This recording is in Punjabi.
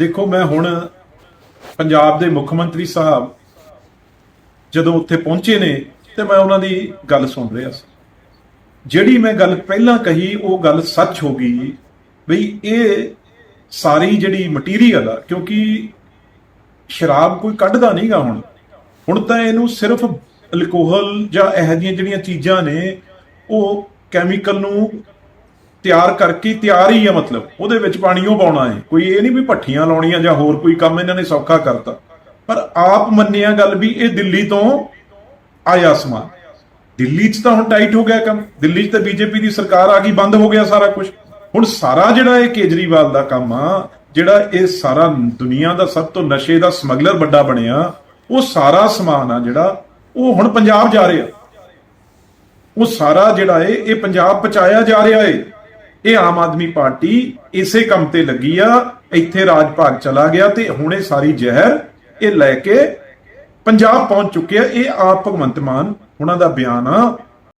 ਦੇਖੋ, ਮੈਂ ਹੁਣ ਪੰਜਾਬ ਦੇ ਮੁੱਖ ਮੰਤਰੀ ਸਾਹਿਬ ਜਦੋਂ ਉੱਥੇ ਪਹੁੰਚੇ ਨੇ ਤੇ ਮੈਂ ਉਹਨਾਂ ਦੀ ਗੱਲ ਸੁਣ ਰਿਹਾ ਸੀ। ਜਿਹੜੀ ਮੈਂ ਗੱਲ ਪਹਿਲਾਂ ਕਹੀ, ਉਹ ਗੱਲ ਸੱਚ ਹੋ ਗਈ ਬਈ ਇਹ ਸਾਰੀ ਜਿਹੜੀ ਮਟੀਰੀਅਲ ਆ, ਕਿਉਂਕਿ ਸ਼ਰਾਬ ਕੋਈ ਕੱਢਦਾ ਨਹੀਂਗਾ ਹੁਣ। ਹੁਣ ਤਾਂ ਇਹਨੂੰ ਸਿਰਫ ਅਲਕੋਹਲ ਜਾਂ ਇਹੋ ਜਿਹੀਆਂ ਜਿਹੜੀਆਂ ਚੀਜ਼ਾਂ ਨੇ, ਉਹ ਕੈਮੀਕਲ ਨੂੰ ਤਿਆਰ ਕਰਕੇ ਤਿਆਰ ਹੀ ਆ ਮਤਲਬ। ਉਹਦੇ ਵਿੱਚ ਪਾਣੀ ਉਹ ਪਾਉਣਾ ਹੈ। ਕੋਈ ਇਹ ਨਹੀਂ ਵੀ ਭੱਠੀਆਂ ਲਾਉਣੀਆਂ ਜਾਂ ਹੋਰ ਕੋਈ ਕੰਮ ਇਹਨਾਂ ਨੇ ਸੌਖਾ ਕਰਤਾ। ਪਰ ਆਪ ਮੰਨਿਆ ਗੱਲ ਵੀ ਇਹ ਦਿੱਲੀ ਤੋਂ ਆਇਆ ਸਮਾਨ। ਦਿੱਲੀ 'ਚ ਤਾਂ ਹੁਣ ਟਾਈਟ ਹੋ ਗਿਆ ਕੰਮ। ਦਿੱਲੀ 'ਚ ਤਾਂ ਬੀਜੇਪੀ ਦੀ ਸਰਕਾਰ ਆ ਗਈ, ਬੰਦ ਹੋ ਗਿਆ ਸਾਰਾ ਕੁਝ ਹੁਣ ਸਾਰਾ ਜਿਹੜਾ ਇਹ ਕੇਜਰੀਵਾਲ ਦਾ ਕੰਮ ਆ, ਜਿਹੜਾ ਇਹ ਸਾਰਾ ਦੁਨੀਆ ਦਾ ਸਭ ਤੋਂ ਨਸ਼ੇ ਦਾ ਸਮਗਲਰ ਵੱਡਾ ਬਣਿਆ, ਉਹ ਸਾਰਾ ਸਮਾਨ ਆ ਜਿਹੜਾ, ਉਹ ਹੁਣ ਪੰਜਾਬ ਜਾ ਰਿਹਾ। ਉਹ ਸਾਰਾ ਜਿਹੜਾ ਏ, ਇਹ ਪੰਜਾਬ ਪਹੁੰਚਾਇਆ ਜਾ ਰਿਹਾ ਏ। ਇਹ ਆਮ ਆਦਮੀ ਪਾਰਟੀ ਇਸੇ ਕੰਮ ਤੇ ਲੱਗੀ ਆ, ਇੱਥੇ ਰਾਜ ਭਾਗ ਚਲਾ ਗਿਆ ਤੇ ਹੁਣ ਇਹ ਸਾਰੀ ਜ਼ਹਿਰ ਇਹ ਲੈ ਕੇ ਪੰਜਾਬ ਪਹੁੰਚ ਚੁੱਕਿਆ ਇਹ ਆਪ ਭਗਵੰਤ ਮਾਨ ਉਹਨਾਂ ਦਾ ਬਿਆਨ ਆ।